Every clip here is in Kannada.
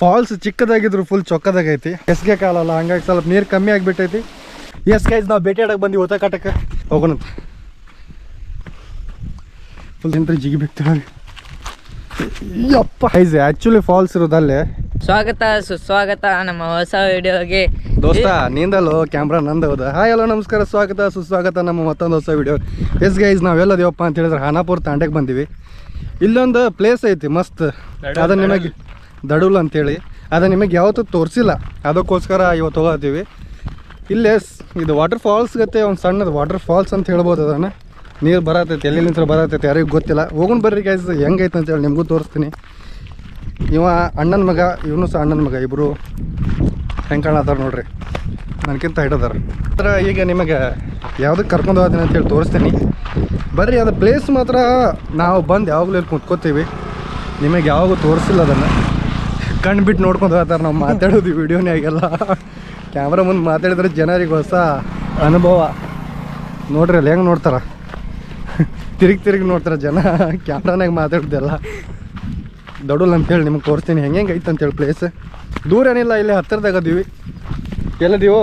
ಫಾಲ್ಸ್ ಚಿಕ್ಕದಾಗಿದ್ರು ಫುಲ್ ಚೊಕ್ಕದಾಗೈತಿ. ಎಸ್ಗೆ ಕಾಲಲ್ಲ ಹಂಗಾಗಿ ಸ್ವಲ್ಪ ನೀರು ಕಮ್ಮಿ ಆಗಿಬಿಟ್ಟೈತಿ. ಎಸ್ ಗೈಸ್ ನಾವು ಭೇಟಿ ಆಡಕ್ಕೆ ಬಂದು ಓತ ಕಾಟಕ್ಕೆ. ಹೋಗೋಣ ಫುಲ್ ಎಂತ ಜಿಗಿ ಬಿಡ್ತಾರೆ ಯಪ್ಪ. ಐಸ್ ಆ್ಯಕ್ಚುಲಿ ಫಾಲ್ಸ್ ಇರೋದಲ್ಲೇ ಸ್ವಾಗತ ಸುಸ್ವಾಗತ ನಮ್ಮ ಹೊಸ ವಿಡಿಯೋಗೆ. ದೋಸ್ತ ನಿಂದಲ್ಲೋ? ಕ್ಯಾಮ್ರಾ ನಂದು ಹೌದು? ಹಾಯ್ ಹಲೋ ನಮಸ್ಕಾರ. ಸ್ವಾಗತ ಸುಸ್ವಾಗತ ನಮ್ಮ ಮತ್ತೊಂದು ಹೊಸ ವಿಡಿಯೋ. ಎಸ್ ಗೈಸ್ ನಾವೆಲ್ಲದೇವಪ್ಪ ಅಂತ ಹೇಳಿದ್ರೆ ಹಾನಾಪುರ ತಾಂಡಕ್ಕೆ ಬಂದೀವಿ. ಇಲ್ಲೊಂದು ಪ್ಲೇಸ್ ಐತಿ ಮಸ್ತ್. ಅದನ್ನ ನಿಮಗೆ ದಡುಲ್ ಅಂತೇಳಿ. ಅದು ನಿಮಗೆ ಯಾವತ್ತೂ ತೋರಿಸಿಲ್ಲ. ಅದಕ್ಕೋಸ್ಕರ ಇವತ್ತು ಹೋಗತ್ತೀವಿ ಇಲ್ಲೇ ಇದು ವಾಟರ್ ಫಾಲ್ಸ್ ಗತ್ತೆ ಒಂದು ಸಣ್ಣದು ವಾಟರ್ ಫಾಲ್ಸ್ ಅಂತ ಹೇಳ್ಬೋದು ಅದನ್ನು. ನೀರು ಬರತೈತಿ, ಎಲ್ಲಿ ನಿಂತರ ಬರತೈತಿ ಯಾರಿಗೂ ಗೊತ್ತಿಲ್ಲ. ಹೋಗೋಣ ಬರ್ರಿ ಗೈಸ್ ಹೆಂಗೈತೆ ಅಂತೇಳಿ ನಿಮಗೂ ತೋರಿಸ್ತೀನಿ. ಇವ ಅಣ್ಣನ ಮಗ, ಇವನು ಸಹ ಅಣ್ಣನ ಮಗ ಇಬ್ಬರು ಹೆಂಗೆ ಕಾಣತ್ತಾರ ನೋಡ್ರಿ. ನನಗಿಂತ ಹಿಡದಾರ. ಅದರ ಈಗ ನಿಮಗೆ ಯಾವುದಕ್ಕೆ ಕರ್ಕೊಂಡು ಹೋಗ್ತೀನಿ ಅಂತೇಳಿ ತೋರಿಸ್ತೀನಿ. ಬರ್ರಿ, ಅದು ಪ್ಲೇಸ್ ಮಾತ್ರ ನಾವು ಬಂದು ಯಾವಾಗಲೂ ಇಲ್ಲಿ ಕುತ್ಕೋತೀವಿ. ನಿಮಗೆ ಯಾವಾಗೂ ತೋರಿಸಿಲ್ಲ ಅದನ್ನು. ಕಣ್ಣು ಬಿಟ್ಟು ನೋಡ್ಕೊಂಡು ಹೋಗ್ತಾರೆ ನಾವು ಮಾತಾಡೋದು ವಿಡಿಯೋನಾಗೆಲ್ಲ ಕ್ಯಾಮ್ರಾ ಮುಂದೆ ಮಾತಾಡಿದ್ರೆ ಜನರಿಗೆ ಹೊಸ ಅನುಭವ. ನೋಡ್ರಿ ಅಲ್ಲಿ ಹೆಂಗೆ ನೋಡ್ತಾರ? ತಿರುಗಿ ತಿರುಗಿ ನೋಡ್ತಾರೆ ಜನ. ಕ್ಯಾಮ್ರಾನಾಗ ಮಾತಾಡ್ದೆಲ್ಲ. ದೊಡ್ಡಲ್ ಅಂತೇಳಿ ನಿಮ್ಗೆ ತೋರಿಸ್ತೀನಿ. ಹೆಂಗೆ ಹೆಂಗೆ ಐತೆ ಅಂತೇಳಿ ಪ್ಲೇಸ್ ದೂರ ಏನಿಲ್ಲ ಇಲ್ಲೇ ಹತ್ತಿರದಾಗ ಅದೀವಿ ಎಲ್ಲದೀವು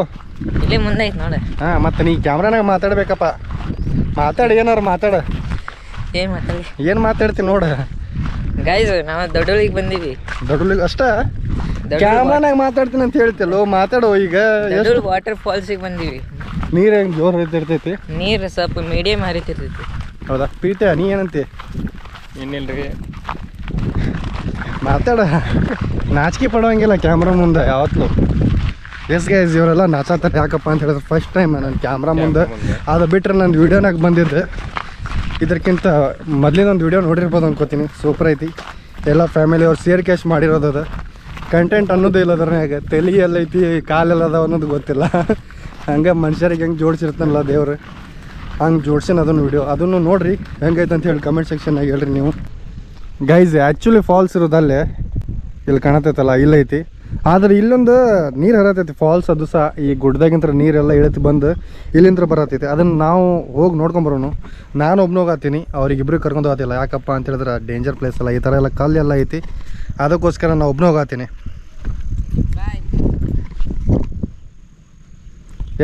ಇಲ್ಲಿ ಮುಂದೆ ಐತೆ ನೋಡಿ. ಹಾಂ ಮತ್ತೆ ನೀ ಕ್ಯಾಮ್ರಾನಾಗ ಮಾತಾಡ್ಬೇಕಪ್ಪ. ಮಾತಾಡಿ ಏನಾರು ಮಾತಾಡ. ಏನು ಮಾತಾಡಿ ಏನು ಮಾತಾಡ್ತೀನಿ ನೋಡ. ಗೈಸ್ ನಾವು ದೊಡ್ಡೋಳಿಗೆ ಬಂದೀವಿ. ದೊಡ್ಡೋಳಿಗೆ ಅಷ್ಟ? ಕ್ಯಾಮ್ರಾನಾಗ ಮಾತಾಡ್ತೀನಿ ಅಂತ ಹೇಳ್ತಿಲ್ಲೋ ಮಾತಾಡೋ ಈಗ? ಎಷ್ಟು? ದೊಡ್ಡ ವಾಟರ್ ಫಾಲ್ಸಿಗೆ ಬಂದೀವಿ. ನೀರು ಹೆಂಗೆ ಜೋರು ಇರ್ತೈತಿ ನೀರು ಸ್ವಲ್ಪ ಮೀಡಿಯಮ್ ಹರಿತಿರ್ತೈತಿ. ಹೌದಾ? ಪ್ರೀತ ನೀ ಏನಂತಿ? ಇನ್ನಿಲ್ರಿ. ಮಾತಾಡ. ನಾಚಿಕೆ ಪಡೋಂಗಿಲ್ಲ ಕ್ಯಾಮ್ರಾ ಮುಂದೆ ಯಾವತ್ತೂ. ಎಸ್ ಗೈಸ್ ಇವರೆಲ್ಲ ನಾಚಾತಾರೆ ಯಾಕಪ್ಪ ಅಂತ ಹೇಳಿದ್ರೆ ಫಸ್ಟ್ ಟೈಮ್ ನಾನು ಕ್ಯಾಮ್ರಾ ಮುಂದೆ. ಅದು ಬಿಟ್ಟರೆ ನನ್ನ ವೀಡಿಯೋನಾಗ ಬಂದಿದ್ದೆ. ಇದಕ್ಕಿಂತ ಮೊದಲಿನ ಒಂದು ವೀಡಿಯೋ ನೋಡಿರ್ಬೋದು ಅನ್ಕೋತೀನಿ. ಸೂಪರ್ ಐತಿ. ಎಲ್ಲ ಫ್ಯಾಮಿಲಿ ಅವ್ರು ಸೇರ್ ಕ್ಯಾಶ್ ಮಾಡಿರೋದು ಅದು. ಕಂಟೆಂಟ್ ಅನ್ನೋದು ಇಲ್ಲ ಅದ್ರಾಗ ತಲೆ ಎಲ್ಲ ಐತಿ ಕಾಲೆಲ್ಲ ಅದಾವ ಅನ್ನೋದು ಗೊತ್ತಿಲ್ಲ. ಹಂಗೆ ಮನುಷ್ಯರಿಗೆ ಹೆಂಗೆ ಜೋಡಿಸಿರ್ತಾನಲ್ಲ ದೇವ್ರು. ಹಂಗೆ ಜೋಡ್ಸಿನ ಅದನ್ನು ವೀಡಿಯೋ ಅದನ್ನು ನೋಡಿರಿ. ಹೆಂಗೈತೆ ಅಂತ ಹೇಳಿ ಕಮೆಂಟ್ ಸೆಕ್ಷನ್ನಾಗ ಹೇಳ್ರಿ ನೀವು. ಗೈಸ್ ಆ್ಯಕ್ಚುಲಿ ಫಾಲ್ಸ್ ಇರೋದಲ್ಲೇ ಇಲ್ಲಿ ಕಾಣತೈತಲ್ಲ ಇಲ್ಲೈತಿ ಆದ್ರೆ ಇಲ್ಲೊಂದು ನೀರು ಹರತೈತಿ ಫಾಲ್ಸ್ ಅದು ಸಹ, ಈ ಗುಡ್ಡದಾಗಿಂತ ನೀರೆಲ್ಲ ಇಳತಿ ಬಂದು ಇಲ್ಲಿಂದ್ರ ಬರತೈತಿ. ಅದನ್ನ ನಾವು ಹೋಗಿ ನೋಡ್ಕೊಂಬರೋನು ನಾನು ಒಬ್ಬನ ಹೋಗತ್ತೀನಿ ಅವ್ರಿಗಿಬ್ರು ಕರ್ಕೊಂಡು ಹೋಗತ್ತಿಲ್ಲ ಯಾಕಪ್ಪ ಅಂತ ಹೇಳಿದ್ರೆ ಡೇಂಜರ್ ಪ್ಲೇಸ್ ಅಲ್ಲ ಈ ಥರ ಎಲ್ಲ ಕಲ್ಲೆಲ್ಲ ಐತಿ. ಅದಕ್ಕೋಸ್ಕರ ನಾನು ಒಬ್ನ ಹೋಗತ್ತೀನಿ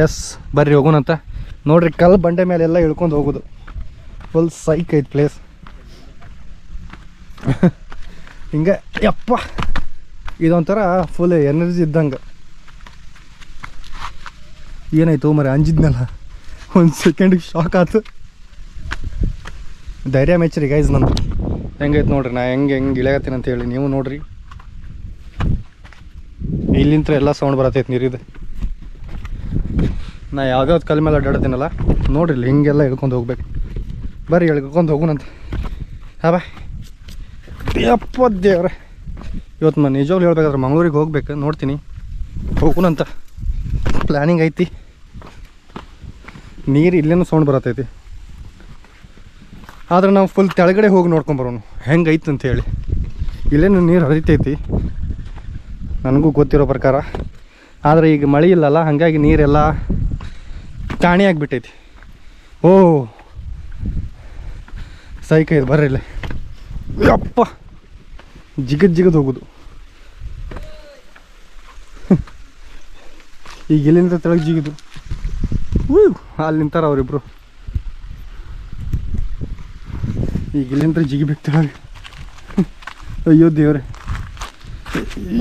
ಎಸ್ ಬರ್ರಿ ಹೋಗೋಣಂತ ನೋಡ್ರಿ, ಕಲ್ಲು ಬಂಡೆ ಮೇಲೆ ಎಲ್ಲ ಇಳ್ಕೊಂಡು ಹೋಗೋದು. ಫುಲ್ ಸೈಕ್ ಐತಿ ಪ್ಲೇಸ್ ಹಿಂಗೆ, ಯಪ್ಪ. ಇದೊಂಥರ ಫುಲ್ ಎನರ್ಜಿ ಇದ್ದಂಗೆ. ಏನಾಯ್ತು ಮರೆ, ಅಂಜಿದ್ನಲ್ಲ? ಒಂದು ಸೆಕೆಂಡಿಗೆ ಶಾಕ್ ಆಯ್ತು ಧೈರ್ಯ ಮೆಚ್ಚರಿ ಗೈಸ್ ನಂದು. ಹೆಂಗೈತೆ ನೋಡ್ರಿ, ನಾ ಹೆಂಗೆ ಹೆಂಗೆ ಇಳಿಯತ್ತೀನಿ ಅಂತ ಹೇಳಿ ನೀವು ನೋಡ್ರಿ. ಇಲ್ಲಿಂತ ಎಲ್ಲ ಸೌಂಡ್ ಬರತೈತೆ ನೀರಿದೆ. ನಾ ಯಾವಾಗ ಕಲ್ ಮೇಲೆ ಅಡ್ಡಾಡ್ತೀನಲ್ಲ, ನೋಡ್ರಿ ಇಲ್ಲಿ ಹಿಂಗೆಲ್ಲ ಇಳ್ಕೊಂಡು ಹೋಗ್ಬೇಕು. ಬರ್ರಿ ಇಳ್ಕೊಂಡು ಹೋಗೋಣಂತ ಹಾ, ಬಾಯ್. ದೇವ್ರೆ. ಇವತ್ತು ನಾನು ನಿಜವಾಗ್ಲೂ ಹೇಳ್ಬೇಕಾದ್ರೆ ಮಂಗಳೂರಿಗೆ ಹೋಗ್ಬೇಕು, ನೋಡ್ತೀನಿ. ಹೋಗುನಂತ ಪ್ಲ್ಯಾನಿಂಗ್ ಐತಿ. ನೀರು ಇಲ್ಲೇನು ಸೌಂಡ್ ಬರತ್ತೈತಿ ಆದ್ರೆ ನಾವು ಫುಲ್ ತೆಳಗಡೆ ಹೋಗಿ ನೋಡ್ಕೊಂಬರೋನು ಹೆಂಗೆ ಐತೆ ಅಂತ ಹೇಳಿ. ಇಲ್ಲೇನು ನೀರು ಹರಿತೈತಿ. ನನಗೂ ಗೊತ್ತಿರೋ ಪ್ರಕಾರ. ಆದರೆ ಈಗ ಮಳೆ ಇಲ್ಲಲ್ಲ, ಹಾಗಾಗಿ ನೀರೆಲ್ಲ ಕಾಣಿ ಆಗಿಬಿಟ್ಟೈತಿ. ಓ ಸೈಕ ಇದು ಬರ್ರಿ ಯಪ್ಪ, ಜಿಗದ್ ಜಿಗದ್ ಹೋಗುದು. ಈಗ ಇಲ್ಲಿಂದ ತೆಳಗೆ ಜಿಗಿದು? ಅಲ್ಲಿ ನಿಂತಾರ ಅವರಿಬ್ರು. ಈಗ ಇಲ್ಲಿಂದ ಜಿಗಿಬೇಕು ತೆಳಗೆ? ಅಯ್ಯೋ ದೇವ್ರೆ.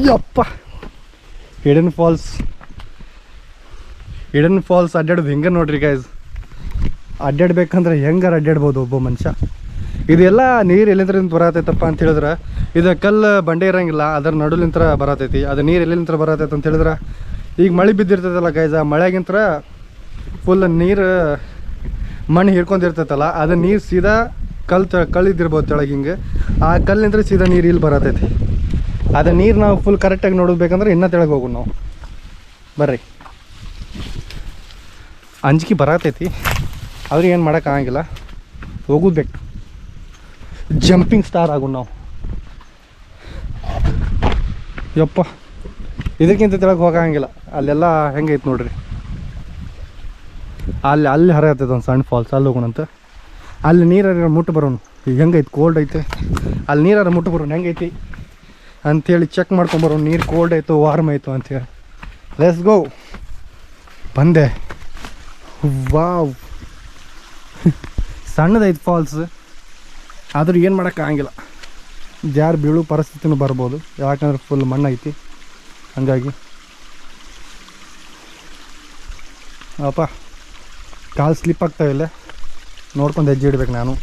ಯಪ್ಪ. ಹಿಡನ್ ಫಾಲ್ಸ್ ಹಿಡನ್ ಫಾಲ್ಸ್ ಅಡ್ಡಾಡೋದು ಹೆಂಗೆ ನೋಡ್ರಿ ಗೈಸ್ ಅಡ್ಡಾಡ್ಬೇಕಂದ್ರೆ ಹೆಂಗಾರ ಅಡ್ಡಾಡ್ಬೋದು ಒಬ್ಬ ಮನುಷ್ಯ? ಇದೆಲ್ಲ ನೀರು ಎಲ್ಲಿಂದ ಬರತೈತಪ್ಪ ಅಂತ ಹೇಳಿದ್ರೆ, ಇದು ಕಲ್ಲು ಬಂಡೆ ಇರಂಗಿಲ್ಲ, ಅದರ ನಡುಲಿಂತ್ರ ಬರತೈತಿ. ಅದು ನೀರು ಎಲ್ಲಿಂತ್ರ ಬರತೈತೆ ಅಂತ ಹೇಳಿದ್ರೆ ಈಗ ಮಳೆ ಬಿದ್ದಿರ್ತೈತಲ್ಲ ಗೈಸ ಮಳೆಗಿಂತ್ರ ಫುಲ್ ನೀರು ಮಣ್ಣು ಹಿಡ್ಕೊಂಡಿರ್ತೈತಲ್ಲ, ಅದು ನೀರು ಸೀದಾ ಕಲ್ ತ ಕಲ್ಲಿದ್ದಿರ್ಬೋದು ಹಿಂಗೆ. ಆ ಕಲ್ಲಿಂತ್ರ ಸೀದಾ ನೀರು ಇಲ್ಲಿ ಬರತೈತಿ. ಅದು ನೀರು ನಾವು ಫುಲ್ ಕರೆಕ್ಟಾಗಿ ನೋಡಬೇಕಂದ್ರೆ ಇನ್ನೂ ತೆಳಗೆ ಹೋಗೋಣ ನಾವು. ಬರ್ರಿ. ಅಂಜಿಕೆ ಬರತೈತಿ. ಆದ್ರೆ ಏನು ಮಾಡೋಕ್ಕಾಗಂಗಿಲ್ಲ ಆಗಂಗಿಲ್ಲ. ಬೇಕು. ಜಂಪಿಂಗ್ ಸ್ಟಾರ್ ಆಗು ನಾವು. ಯಪ್ಪ. ಇದಕ್ಕಿಂತ ತೆಳಗೆ ಹೋಗಂಗಿಲ್ಲ. ಅಲ್ಲೆಲ್ಲ ಹೆಂಗೈತೆ ನೋಡ್ರಿ. ಅಲ್ಲಿ ಅಲ್ಲಿ ಹರಿಯತ್ತೈತೆ ಒಂದು ಸಣ್ಣ ಫಾಲ್ಸ್ ಅಲ್ಲಿ ಹೋಗೋಣಂತ. ಅಲ್ಲಿ ನೀರಾರ ಮುಟ್ಟು ಬರೋನು. ಈಗ ಹೆಂಗೈತೆ? ಕೋಲ್ಡ್ ಐತೆ. ಅಲ್ಲಿ ನೀರಾರ ಮುಟ್ಟು ಬರೋನು. ಹೆಂಗೈತಿ? ಅಂಥೇಳಿ ಚೆಕ್ ಮಾಡ್ಕೊಂಬರೋ ನೀರು ಕೋಲ್ಡ್ ಆಯಿತು ವಾರ್ಮ್ ಆಯಿತು ಅಂಥೇಳಿ ಲೆಸ್ ಗೋ ಬಂದೆ. ವಾವ್. ಸಣ್ಣದೈತೆ ಫಾಲ್ಸ್ ಆದರೂ ಏನು ಮಾಡೋಕ್ಕಾಗಿಲ್ಲ ಜಾರು ಬೀಳು ಪರಿಸ್ಥಿತಿನೂ ಬರ್ಬೋದು. ಯಾಕಂದ್ರೆ ಫುಲ್ ಮಣ್ಣೈತಿ. ಹಂಗಾಗಿ. ಅಪ್ಪ ಕಾಲು ಸ್ಲಿಪ್ ಆಗ್ತಾವಿಲ್ಲ ನೋಡ್ಕೊಂಡು ಹೆಜ್ಜೆ ಇಡ್ಬೇಕು ನಾನು.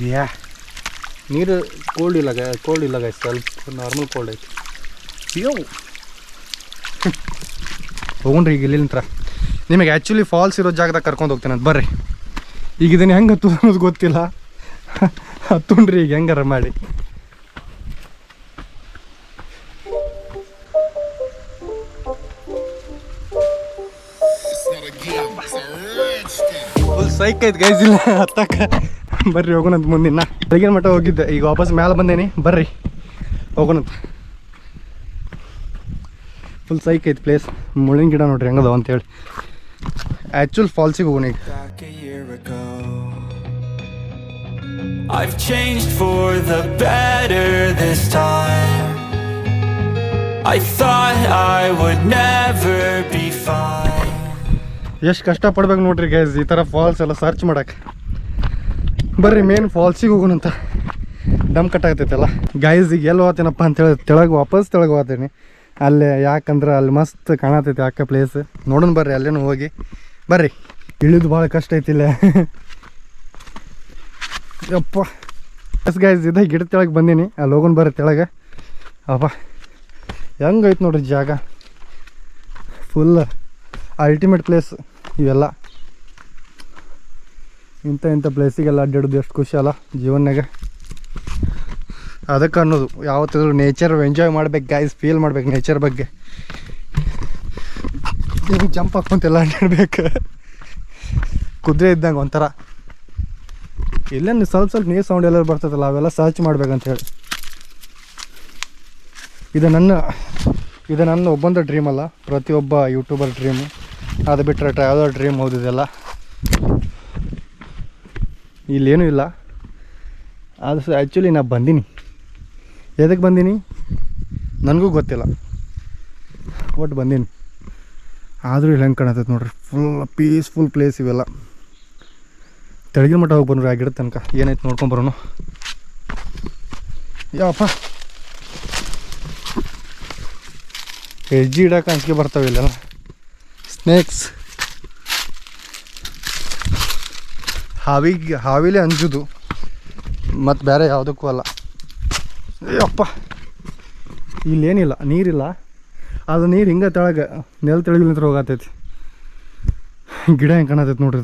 ಯಾ. ನೀರು ಕೋಲ್ಡ್ ಇಲ್ಲ ಕೋಲ್ಡ್ ಇಲ್ಲ ಗೈ ಸ್ವಲ್ಪ ನಾರ್ಮಲ್ ಕೋಲ್ಡ್ ಐತೆ. ಅಯ್ಯೋ. ಹೋಗ್ರಿ ಈಗ ಇಲ್ಲಿಂತ್ರ. ನಿಮಗೆ ಆ್ಯಕ್ಚುಲಿ ಫಾಲ್ಸ್ ಇರೋ ಜಾಗದಾಗ ಕರ್ಕೊಂಡು ಹೋಗ್ತೇನೆ ಅಂತ. ಬರ್ರಿ. ಈಗ ಇದನ್ನು ಹೆಂಗೆ ಹತ್ತು ಅನ್ನೋದು ಗೊತ್ತಿಲ್ಲ. ಹತ್ತುಣ್ರಿ ಈಗ ಹೆಂಗಾರ ಮಾಡಿ. ಫುಲ್ ಸೈಕ್ ಐತೆ ಗೈಸ್ ಇಲ್ಲ, ಹತ್ತಕ್ಕ. ಬರ್ರಿ, ಹೋಗೋಣಂತ ಮುಂದಿನ. ಬೆಳಗಿನ ಮಟ್ಟ ಹೋಗಿದ್ದೆ. ಈಗ ವಾಪಸ್ ಮ್ಯಾಲೆ ಬಂದೇನಿ. ಬರ್ರಿ, ಹೋಗೋಣಂತ. ಫುಲ್ ಸೈಕ್ ಐತೆ ಪ್ಲೇಸ್ ಮುಳ್ಳಿನ ಗಿಡ ನೋಡ್ರಿ ಹೆಂಗದ ಅಂತೇಳಿ. ಆ್ಯಕ್ಚುಲ್ ಫಾಲ್ಸಿಗೆ ಹೋಗೋಣ ಈಗ. I've changed for the better this time. I thought I would never be fine. ಎಷ್ಟು ಕಷ್ಟಪಡ್ಬೇಕು ನೋಡ್ರಿ ಗೈಸ್ ಈ ಥರ ಫಾಲ್ಸ್ ಎಲ್ಲ ಸರ್ಚ್ ಮಾಡಕ್ಕೆ. ಬರ್ರಿ ಮೇನ್ ಫಾಲ್ಸಿಗೆ ಹೋಗೋಣಂತ ಡಮ್ ಕಟ್ಟಾಗ್ತೈತಲ್ಲ ಗೈಸ್ ಈಗ ಎಲ್ಲಿ ಹೋಗ್ತೀನಪ್ಪ ಅಂತೇಳಿ ತೆಳಗೆ ವಾಪಸ್ ತೆಳಗೆ ಹೋಗ್ತೀನಿ. ಅಲ್ಲೇ, ಯಾಕಂದ್ರೆ ಅಲ್ಲಿ ಮಸ್ತ್ ಕಾಣತೈತಿ ಅಕ್ಕ ಪ್ಲೇಸ್ ನೋಡೋಣ ಬರ್ರಿ, ಅಲ್ಲೇನು ಹೋಗಿ. ಬರ್ರಿ. ಇಳಿದು ಭಾಳ ಕಷ್ಟ ಐತಿಲ್ಲ ಯಪ್ಪ. ಎಸ್ ಗೈಸ್ ಇದ ಗಿಡ ತೆಳಗೆ ಬಂದೀನಿ. ಅಲ್ಲಿ ಹೋಗೋಣ ಬರ್ರಿ ತೆಳಗೆ. ಅಪ್ಪ ಹೆಂಗೈತೆ ನೋಡ್ರಿ ಜಾಗ. ಫುಲ್ ಅಲ್ಟಿಮೇಟ್ ಪ್ಲೇಸ್ ಇವೆಲ್ಲ. ಇಂಥ ಇಂಥ ಪ್ಲೇಸಿಗೆಲ್ಲ ಅಡ್ಡಾಡೋದು ಎಷ್ಟು ಖುಷಿ ಅಲ್ಲ ಜೀವನಾಗ ಅದಕ್ಕೆ ಅನ್ನೋದು. ಯಾವತ್ತಿದ್ರು ನೇಚರ್ ಎಂಜಾಯ್ ಮಾಡ್ಬೇಕು ಗಾಯ್ಸ್ ಫೀಲ್ ಮಾಡ್ಬೇಕು ನೇಚರ್ ಬಗ್ಗೆ. ಹಿಂಗೆ ಜಂಪ್ ಹಾಕೊಂತೆಲ್ಲ ಅಡ್ಡಾಡ್ಬೇಕು. ಕುದುರೆ ಇದ್ದಂಗೆ ಒಂಥರ. ಇಲ್ಲೇನು ಸ್ವಲ್ಪ ಸ್ವಲ್ಪ ನೀರು ಸೌಂಡ್ ಎಲ್ಲರೂ ಬರ್ತದಲ್ಲ, ಅವೆಲ್ಲ ಸರ್ಚ್ ಮಾಡ್ಬೇಕಂತ ಹೇಳಿ. ಇದು ನನ್ನ ಇದು ನನ್ನ ಒಬ್ಬಂದ ಡ್ರೀಮ್ ಅಲ್ಲ, ಪ್ರತಿಯೊಬ್ಬ ಯೂಟ್ಯೂಬರ್ ಡ್ರೀಮು ಅದು ಬಿಟ್ಟರೆ ಟ್ರಾವೆಲರ್ ಡ್ರೀಮ್ ಓದಿದೆಲ್ಲ ಇಲ್ಲೇನೂ ಇಲ್ಲ. ಅದು ಆ್ಯಕ್ಚುಲಿ ನಾ ಬಂದೀನಿ. ಎದಕ್ಕೆ ಬಂದೀನಿ? ನನಗೂ ಗೊತ್ತಿಲ್ಲ. ಒಟ್ಟು ಬಂದೀನಿ. ಆದರೂ ಇಲ್ಲಿ ಹೆಂಗೆ ಕಾಣತೈತೆ ನೋಡ್ರಿ ಫುಲ್ ಪೀಸ್ಫುಲ್ ಪ್ಲೇಸ್ ಇವೆಲ್ಲ. ತೆಳಗಿನ ಮಟ್ಟ ಹೋಗಿ ಬಂದ್ರಿ ಆ ಗಿಡದ ತನಕ ಏನೈತೆ ನೋಡ್ಕೊಂಬರೋನು ಯಾವಪ್ಪ ಹೆಜ್ಜೆ ಇಡಕ್ಕೆ ಅಂಜಿಕೆ ಬರ್ತಾವೆ ಇಲ್ಲೆಲ್ಲ. ಸ್ನೇಕ್ಸ್ ಹಾವಿಗೆ ಹಾವಿಲೆ ಅಂಜುದು. ಮತ್ತು ಬೇರೆ ಯಾವುದಕ್ಕೂ ಅಲ್ಲ. ಅಪ್ಪ ಇಲ್ಲೇನಿಲ್ಲ ನೀರಿಲ್ಲ. ಅದು ನೀರು ಹಿಂಗೆ ತೆಳಗೆ ನೆಲ ತೆಳಗಿನ ಹತ್ರ ಹೋಗತೈತಿ ಗಿಡ ಹೆಂಗೆ ಕಾಣತೈತಿ ನೋಡ್ರಿ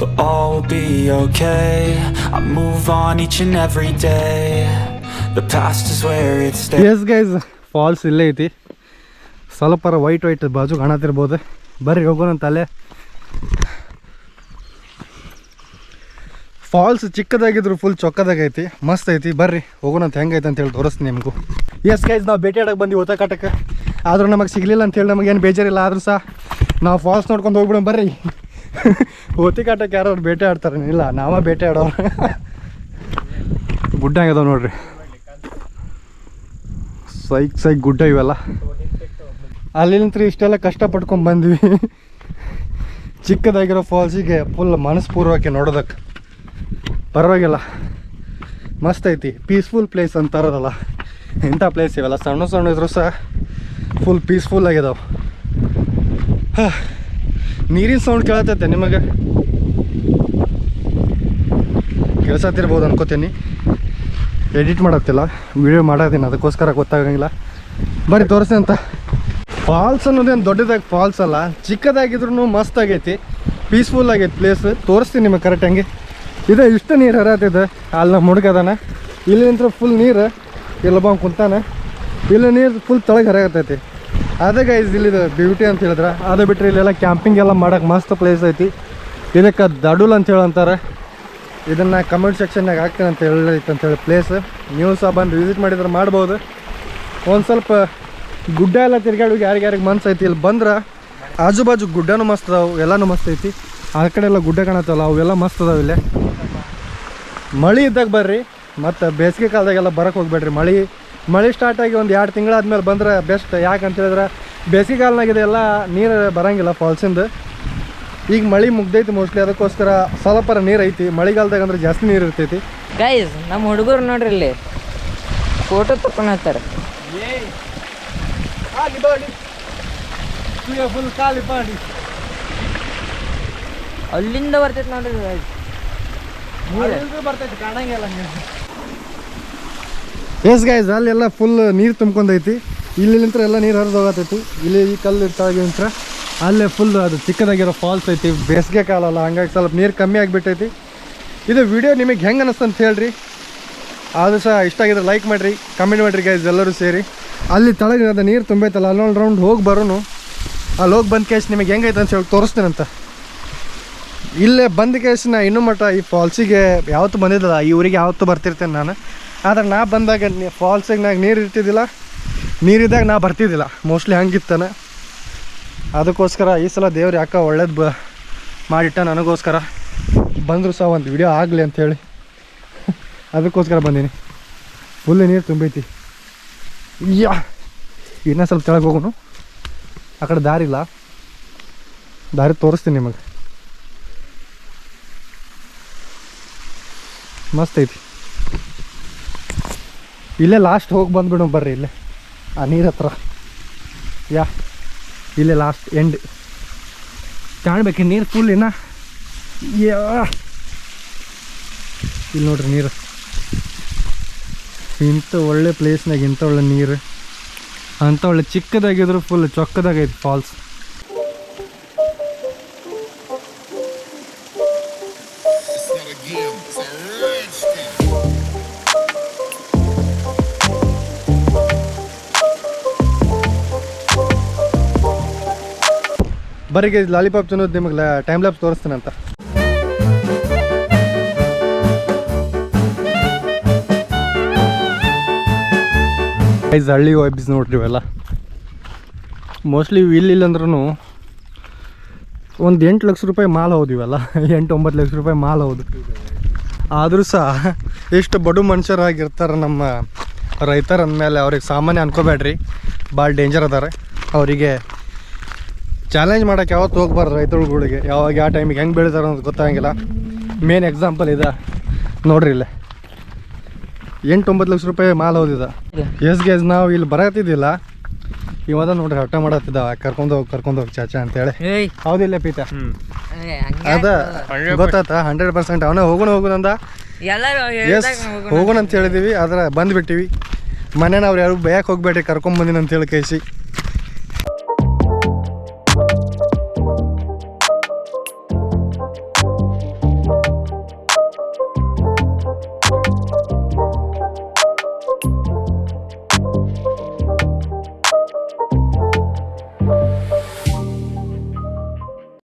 but all will be okay. I move on each and every day. The past is where it stays. Yes guys falls ಇಲ್ಲೇ ಐತಿ. ಸ್ವಲ್ಪರ ವೈಟ್ ವೈಟ್ ಬಾಜು ಕಾಣತಿರ್ಬೋದು ಬರ್ರಿ ಹೋಗೋಣಂತ ತಲೆ. ಫಾಲ್ಸ್ ಚಿಕ್ಕದಾಗಿದ್ರು ಫುಲ್ ಚೊಕ್ಕದಾಗೈತಿ. ಮಸ್ತ್ ಐತಿ. ಬರ್ರಿ ಹೋಗೋಣಂತ ಹೆಂಗೈತೆ ಅಂತ ಹೇಳಿ ತೋರಿಸ್ತೀನಿ ನಿಮಗೂ. ಎಸ್ ಗೈಸ್ ನಾವು ಭೇಟಿ ಆಡಕ್ಕೆ ಬಂದು ಹೊತ್ತ ಕಾಟಕ್ಕೆ ಆದರೂ ನಮಗೆ ಸಿಗಲಿಲ್ಲ ಅಂತೇಳಿ ನಮಗೇನು ಬೇಜಾರಿಲ್ಲ. ಆದರೂ ಸಹ ನಾವು ಫಾಲ್ಸ್ ನೋಡ್ಕೊಂಡು ಹೋಗ್ಬಿಡೋಣ, ಬರ್ರಿ. ಓತಿ ಕಾಟಕ್ಕೆ ಯಾರು ಆಡ್ತಾರೆ. ಇಲ್ಲ, ನಾವ ಭೇಟಿ ಆಡೋರು. ಗುಡ್ಡ ಆಗ್ಯದಾವ ನೋಡ್ರಿ. ಸೈಕ್ ಸೈಕ್ ಗುಡ್ಡ ಇವೆಲ್ಲ. ಅಲ್ಲಿಂತ್ರ ಇಷ್ಟೆಲ್ಲ ಕಷ್ಟ ಬಂದ್ವಿ. ಚಿಕ್ಕದಾಗಿರೋ ಫಾಲ್ಸಿಗೆ ಫುಲ್ ಮನಸ್ಪೂರ್ವಕ್ಕೆ ನೋಡೋದಕ್ಕೆ. ಪರವಾಗಿಲ್ಲ. ಮಸ್ತ್ ಐತಿ. ಪೀಸ್ಫುಲ್ ಪ್ಲೇಸ್ ಅಂತಾರದಲ್ಲ. ಇಂಥ ಪ್ಲೇಸ್ ಇವೆಲ್ಲ. ಸಣ್ಣ ಸಣ್ಣ ಇದ್ರೂ ಸಹ ಫುಲ್ ಪೀಸ್ಫುಲ್ ಆಗಿದಾವೆ. ನೀರಿನ ಸೌಂಡ್ ಕೇಳತ್ತೈತೆ ನಿಮಗೆ? ಕೇಳಿಸತ್ತಿರ್ಬೋದು ಅನ್ಕೋತೀನಿ. ಎಡಿಟ್ ಮಾಡತ್ತಿಲ್ಲ. ವಿಡಿಯೋ ಮಾಡೋದೇನು ಅದಕ್ಕೋಸ್ಕರ ಗೊತ್ತಾಗಂಗಿಲ್ಲ. ಬರೀ ತೋರಿಸಿ ಅಂತ. ಫಾಲ್ಸ್ ಅನ್ನೋದೇನು ದೊಡ್ಡದಾಗಿ ಫಾಲ್ಸ್ ಅಲ್ಲ ಚಿಕ್ಕದಾಗಿದ್ರು ಮಸ್ತ್ ಆಗೈತಿ. ಪೀಸ್ಫುಲ್ ಆಗೈತಿ ಪ್ಲೇಸ್ ತೋರಿಸ್ತೀನಿ ನಿಮಗೆ ಕರೆಕ್ಟ್ ಹಂಗೆ. ಇದೆ, ಇಷ್ಟು ನೀರು ಹರಿಯತ್ತಿದೆ ಅಲ್ಲಿ ನಮ್ಮ ಹುಡುಗದಾನ ಇಲ್ಲಿ ನಿಂತ್ರ ಫುಲ್ ನೀರು. ಎಲ್ಲೊಬ್ಬ ಕುಂತಾನೆ. ಇಲ್ಲಿ ನೀರು ಫುಲ್ ತಳಗೆ ಹರಿಯತೈತಿ ಅದೇ ಗೈಸ್ ಇಲ್ಲಿ ಬ್ಯೂಟಿ ಅಂತ ಹೇಳಿದ್ರೆ. ಅದು ಬಿಟ್ಟರೆ ಇಲ್ಲೆಲ್ಲ ಕ್ಯಾಂಪಿಂಗ್ ಎಲ್ಲ ಮಾಡೋಕೆ ಮಸ್ತ್ ಪ್ಲೇಸ್ ಐತಿ. ಇದಕ್ಕೆ ದಡುಲ್ ಅಂತ ಹೇಳಿ ಅಂತಾರೆ. ಇದನ್ನು ಕಮೆಂಟ್ ಸೆಕ್ಷನ್ನಾಗ ಹಾಕ್ತೀನಿ ಅಂತ ಹೇಳಿ ಪ್ಲೇಸ್ ನೀವು ಸಹ ಬಂದು ವಿಸಿಟ್ ಮಾಡಿದ್ರೆ ಮಾಡ್ಬೋದು. ಒಂದು ಸ್ವಲ್ಪ ಗುಡ್ಡ ಎಲ್ಲ ತಿರ್ಗಾಡಿ ಯಾರಿಗ್ಯಾರಿಗೆ ಮನ್ಸು ಐತಿ, ಇಲ್ಲಿ ಬಂದ್ರೆ ಆಜು ಬಾಜು ಗುಡ್ಡನೂ ಮಸ್ತ್ ಅದಾವು, ಎಲ್ಲನೂ ಮಸ್ತ್ ಐತಿ. ಆ ಕಡೆ ಎಲ್ಲ ಗುಡ್ಡ ಕಾಣತ್ತಲ್ಲ, ಅವೆಲ್ಲ ಮಸ್ತ್ ಅದಾವ ಇಲ್ಲೇ. ಮಳೆ ಇದ್ದಾಗ ಬರ್ರಿ, ಮತ್ತು ಬೇಸಿಗೆ ಕಾಲದಾಗೆಲ್ಲ ಬರಕ್ಕೆ ಹೋಗ್ಬೇಡ್ರಿ. ಮಳೆ ಮಳೆ ಸ್ಟಾರ್ಟ್ ಆಗಿ ಒಂದು ಎರಡು ತಿಂಗಳಾದ್ಮೇಲೆ ಬಂದ್ರೆ ಬೆಸ್ಟ್ ಯಾಕಂತ ಹೇಳಿದ್ರೆ, ಬೇಸಿಗೆ ಕಾಲನಾಗ ಇದೆಲ್ಲ ನೀರು ಬರಂಗಿಲ್ಲ ಫಾಲ್ಸಿಂದ. ಈಗ ಮಳೆ ಮುಗ್ದೈತಿ ಮೋಸ್ಟ್ಲಿ ಅದಕ್ಕೋಸ್ಕರ ಸ್ವಲ್ಪರ ನೀರು ಐತಿ. ಮಳೆಗಾಲದಾಗ ಅಂದ್ರೆ ಜಾಸ್ತಿ ನೀರು ಇರ್ತೈತಿ. ಗೈಸ್ ನಮ್ಮ ಹುಡುಗರು ನೋಡ್ರಿ ಇಲ್ಲಿ. ಫೋಟೋ ತಕೊಂಡತ್ತಾರ ಫುಲ್ ಖಾಲಿ ಮಾಡಿ ಅಲ್ಲಿಂದ ಬರ್ತೈತೆ ನೋಡ್ರಿ ನೀರು ಬರ್ತೈತಿ ಕಾಣಂಗಿಲ್ಲ ಎಸ್ ಗೈಸ್ ಅಲ್ಲೆಲ್ಲ ಫುಲ್ ನೀರು ತುಂಬ್ಕೊಂಡೈತಿ. ನಂತರ ಎಲ್ಲ ನೀರು ಹರಿದು ಹೋಗತೈತಿ. ಇಲ್ಲಿ ಈ ಕಲ್ಲು ನಂತರ ಅಲ್ಲೇ ಫುಲ್ ಅದು ಚಿಕ್ಕದಾಗಿರೋ ಫಾಲ್ಸ್ ಐತಿ ಬೇಸಿಗೆ ಕಾಲ ಅಲ್ಲ ಹಂಗಾಗಿ ಸ್ವಲ್ಪ ನೀರು ಕಮ್ಮಿ ಆಗಿಬಿಟ್ಟೈತಿ. ಇದು ವಿಡಿಯೋ ನಿಮಗೆ ಹೆಂಗೆ ಅನಿಸ್ತು ಅಂತ ಹೇಳ್ರಿ. ಆದರೂ ಸಹ ಇಷ್ಟ ಆಗಿದ್ರೆ ಲೈಕ್ ಮಾಡಿರಿ ಕಮೆಂಟ್ ಮಾಡಿರಿ ಗೈಸ್ ಎಲ್ಲರೂ ಸೇರಿ. ಅಲ್ಲಿ ತಳಗ ಅದು ನೀರು ತುಂಬೈತಲ್ಲ, ಅಲ್ಲೊಂದು ರೌಂಡ್ ಹೋಗಿ ಬರೋನು. ಅಲ್ಲಿ ಹೋಗಿ ಬಂದ ಕೇಸ್ ನಿಮಗೆ ಹೆಂಗೈತೆ ಅಂತ ಹೇಳಿ ತೋರಿಸ್ತೀನಂತ. ಇಲ್ಲೇ ಬಂದ ಕೇಸ್ ನಾ ಇನ್ನೂ ಮಟ್ಟ ಈ ಫಾಲ್ಸಿಗೆ ಯಾವತ್ತು ಬಂದಿದ್ದಲ್ಲ, ಈ ಊರಿಗೆ ಯಾವತ್ತು ಬರ್ತಿರ್ತೇನೆ ನಾನು. ಆದ್ರೆ ನಾ ಬಂದಾಗ ಫಾಲ್ಸಿಗೆ ನಾಗ ನೀರು ಇರ್ತಿದ್ದಿಲ್ಲ. ನೀರಿದ್ದಾಗ ನಾ ಬರ್ತಿದ್ದಿಲ್ಲ ಮೋಸ್ಟ್ಲಿ ಹಂಗಿತ್ತಾನೆ. ಅದಕ್ಕೋಸ್ಕರ ಈ ಸಲ ದೇವ್ರು ಯಾಕೆ ಒಳ್ಳೇದು ಬ ಮಾಡಿಟ್ಟ ನನಗೋಸ್ಕರ. ಬಂದರೂ ಸಹ ಒಂದು ವಿಡಿಯೋ ಆಗಲಿ ಅಂಥೇಳಿ ಅದಕ್ಕೋಸ್ಕರ ಬಂದೀನಿ. ಫುಲ್ ನೀರು ತುಂಬೈತಿ. ಯಾ. ಇನ್ನೂ ಸ್ವಲ್ಪ ಕೆಳಗೆ ಹೋಗೋನು. ಆ ಕಡೆ ದಾರಿ ಇಲ್ಲ. ದಾರಿ ತೋರಿಸ್ತೀನಿ ನಿಮಗೆ. ಮಸ್ತ್ ಐತಿ. ಇಲ್ಲೇ ಲಾಸ್ಟ್ ಹೋಗಿ ಬಂದ್ಬಿಡು ಬರ್ರಿ ಇಲ್ಲೇ. ಆ ನೀರ ಹತ್ರ. ಯಾ. ಇಲ್ಲೇ ಲಾಸ್ಟ್ ಎಂಡ್ ಕಾಣ್ಬೇಕು ನೀರು ಫುಲ್ ಇನ್ನ. ಇಲ್ಲಿ ನೋಡ್ರಿ ನೀರು. ಇಂಥ ಒಳ್ಳೆ ಪ್ಲೇಸ್ನಾಗ ಇಂಥ ಒಳ್ಳೆ ನೀರು, ಅಂಥ ಒಳ್ಳೆ ಚಿಕ್ಕದಾಗಿದ್ರು ಫುಲ್ ಚೊಕ್ಕದಾಗೈತೆ ಫಾಲ್ಸ್ ಬರೀಗೆ ಲಾಲಿಪಾಪ್ ತಿನ್ನೋದು ನಿಮಗೆ ಟೈಮ್ ಲ್ಯಾಬ್ಸ್ ತೋರಿಸ್ತೀನಂತ ಗೈಸ್ ಹಳ್ಳಿ ವೈಬ್ಸ್ ನೋಡ್ರಿ ಇವೆಲ್ಲ ಮೋಸ್ಟ್ಲಿ ಇಲ್ಲಿ ಇಲ್ಲಂದ್ರೂ ಒಂದು ಎಂಟು ಲಕ್ಷ ರೂಪಾಯಿ ಮಾಲ್ ಹೌದು ಇವೆಲ್ಲ. ಎಂಟು ಒಂಬತ್ತು ಲಕ್ಷ ರೂಪಾಯಿ ಮಾಲ್ ಹೌದು. ಆದರೂ ಸಹ ಎಷ್ಟು ಬಡು ಮನುಷ್ಯರಾಗಿರ್ತಾರೆ ನಮ್ಮ ರೈತರ ಅಂದಮೇಲೆ ಅವ್ರಿಗೆ ಸಾಮಾನ್ಯ ಅನ್ಕೋಬೇಡ್ರಿ. ಭಾಳ ಡೇಂಜರ್ ಅದಾರೆ. ಅವರಿಗೆ ಚಾಲೆಂಜ್ ಮಾಡೋಕ್ಕೆ ಯಾವತ್ತು ಹೋಗ್ಬಾರ್ದು ರೈತರುಗಳಿಗೆ. ಯಾವಾಗ ಯಾವ ಟೈಮಿಗೆ ಹೆಂಗೆ ಬೆಳೀತಾರೆ ಅನ್ನೋದು ಗೊತ್ತಾಗಿಲ್ಲ ಮೇನ್ ಎಕ್ಸಾಂಪಲ್ ಇದೆ. ನೋಡ್ರಿ ಇಲ್ಲೇ. ಎಂಟು ಒಂಬತ್ತು ಲಕ್ಷ ರೂಪಾಯಿ ಮಾಲ್ ಹೋದಿದ. ಎಸ್ ಗೇಜ್ ನಾವು ಇಲ್ಲಿ ಬರತ್ತಿದ್ದಿಲ್ಲ. ಇವಾಗ ನೋಡ್ರಿ ಹಠ ಮಾಡತ್ತಿದ್ದ ಕರ್ಕೊಂಡು ಹೋಗಿ ಕರ್ಕೊಂಡು ಹೋಗಿ ಚಾಚಾ ಅಂತೇಳಿ. ಹೇಳಿ ಹೌದಿಲ್ಲ ಪೀತ ಅದ ಗೊತ್ತಾತ ಹಂಡ್ರೆಡ್ ಪರ್ಸೆಂಟ್ ಅವನೇ ಹೋಗೋಣ ಹೋಗೋಣಂದ ಎಲ್ಲರೂ ಎಸ್ ಹೇಳ್ದಾಗ ಹೋಗೋಣ. ಹೋಗೋಣ ಅಂತ ಹೇಳಿದೀವಿ ಆದ್ರೆ ಬಂದ್ಬಿಟ್ಟಿವಿ. ಮನೇನ ಅವ್ರು ಯಾರು ಬಯಕ್ಕೆ ಹೋಗ್ಬೇಡ್ರಿ ಕರ್ಕೊಂಡ್ ಬಂದಿನ ಅಂತ ಹೇಳಿ ಕೈಸಿ